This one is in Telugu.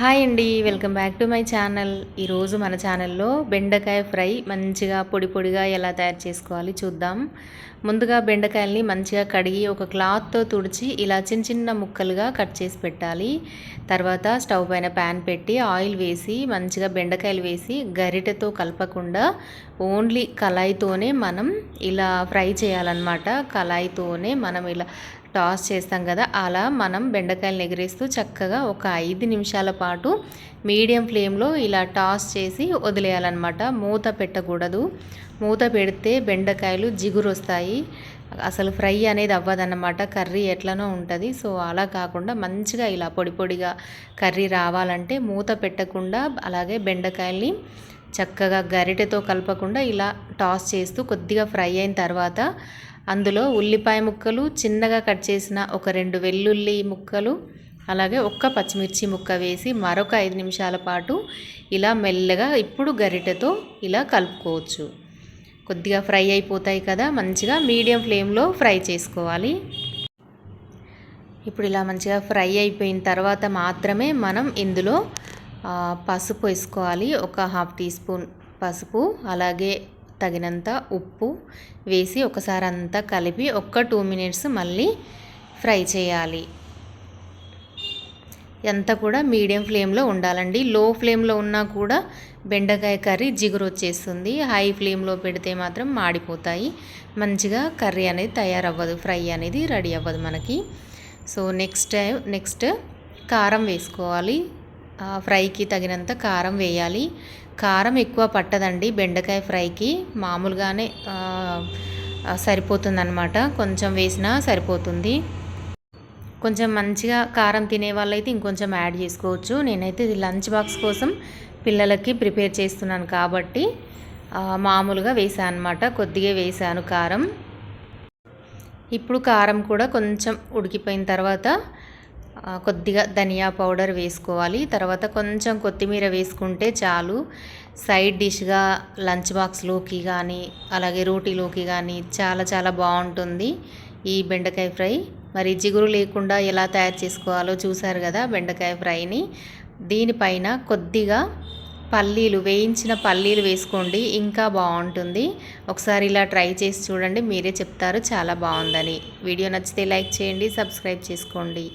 హాయ్ అండి welcome back to my channel. ఈరోజు మన ఛానల్లో బెండకాయ ఫ్రై మంచిగా పొడి పొడిగా ఎలా తయారు చేసుకోవాలి చూద్దాం. ముందుగా బెండకాయల్ని మంచిగా కడిగి ఒక క్లాత్తో తుడిచి ఇలా చిన్న చిన్న ముక్కలుగా కట్ చేసి పెట్టాలి. తర్వాత స్టవ్ పైన ప్యాన్ పెట్టి ఆయిల్ వేసి మంచిగా బెండకాయలు వేసి గరిటెతో కలపకుండా ఓన్లీ కళాయితోనే మనం ఇలా ఫ్రై చేయాలన్నమాట. కళాయితోనే మనం ఇలా టాస్ చేస్తాం కదా అలా మనం బెండకాయలు ఎగిరేస్తూ చక్కగా ఒక ఐదు నిమిషాల పాటు మీడియం ఫ్లేమ్లో ఇలా టాస్ చేసి వదిలేయాలన్నమాట. మూత పెట్టకూడదు. మూత పెడితే బెండకాయలు జిగురు వస్తాయి అసలు ఫ్రై అనేది అవ్వదన్నమాట. కర్రీ ఎట్లనో ఉంటుంది. సో అలా కాకుండా మంచిగా ఇలా పొడి పొడిగా కర్రీ రావాలంటే మూత పెట్టకుండా అలాగే బెండకాయల్ని చక్కగా గరిటెతో కలపకుండా ఇలా టాస్ చేస్తూ కొద్దిగా ఫ్రై అయిన తర్వాత అందులో ఉల్లిపాయ ముక్కలు చిన్నగా కట్ చేసిన ఒక రెండు వెల్లుల్లి ముక్కలు అలాగే ఒక్క పచ్చిమిర్చి ముక్క వేసి మరొక ఐదు నిమిషాల పాటు ఇలా మెల్లగా ఇప్పుడు గరిటెతో ఇలా కలుపుకోవచ్చు. కొద్దిగా ఫ్రై అయిపోతాయి కదా మంచిగా మీడియం ఫ్లేమ్లో ఫ్రై చేసుకోవాలి. ఇప్పుడు ఇలా మంచిగా ఫ్రై అయిపోయిన తర్వాత మాత్రమే మనం ఇందులో పసుపు వేసుకోవాలి. ఒక హాఫ్ టీ స్పూన్ పసుపు అలాగే తగినంత ఉప్పు వేసి ఒకసారి అంతా కలిపి ఒక్క టూ మినిట్స్ మళ్ళీ ఫ్రై చేయాలి. ఎంత కూడా మీడియం ఫ్లేమ్లో ఉండాలండి. లో ఫ్లేమ్లో ఉన్నా కూడా బెండకాయ కర్రీ జిగురు వచ్చేస్తుంది. హై ఫ్లేమ్లో పెడితే మాత్రం మాడిపోతాయి. మంచిగా కర్రీ అనేది తయారవ్వదు. ఫ్రై అనేది రెడీ అవ్వదు మనకి. సో నెక్స్ట్ టైం నెక్స్ట్ కారం వేసుకోవాలి. ఫ్రైకి తగినంత కారం వేయాలి. కారం ఎక్కువ పట్టదండి. బెండకాయ ఫ్రైకి మామూలుగానే సరిపోతుందన్నమాట. కొంచెం వేసినా సరిపోతుంది. కొంచెం మంచిగా కారం తినే వాళ్ళైతే ఇంకొంచెం యాడ్ చేసుకోవచ్చు. నేనైతే ఇది లంచ్ బాక్స్ కోసం పిల్లలకి ప్రిపేర్ చేస్తున్నాను కాబట్టి మామూలుగా వేసాను అనమాట కొద్దిగా వేసాను కారం. ఇప్పుడు కారం కూడా కొంచెం ఉడికిపోయిన తర్వాత కొద్దిగా ధనియా పౌడర్ వేసుకోవాలి. తర్వాత కొంచెం కొత్తిమీర వేసుకుంటే చాలు. సైడ్ డిష్గా లంచ్ బాక్స్లోకి కానీ అలాగే రోటీలోకి కానీ చాలా చాలా బాగుంటుంది ఈ బెండకాయ ఫ్రై. మరి జిగురు లేకుండా ఎలా తయారు చేసుకోవాలో చూసారు కదా బెండకాయ ఫ్రైని. దీనిపైన కొద్దిగా పల్లీలు వేయించిన పల్లీలు వేసుకోండి. ఇంకా బాగుంటుంది. ఒకసారి ఇలా ట్రై చేసి చూడండి. మీరే చెప్తారు. చాలా బాగుందని. వీడియో నచ్చితే లైక్ చేయండి సబ్స్క్రైబ్ చేసుకోండి.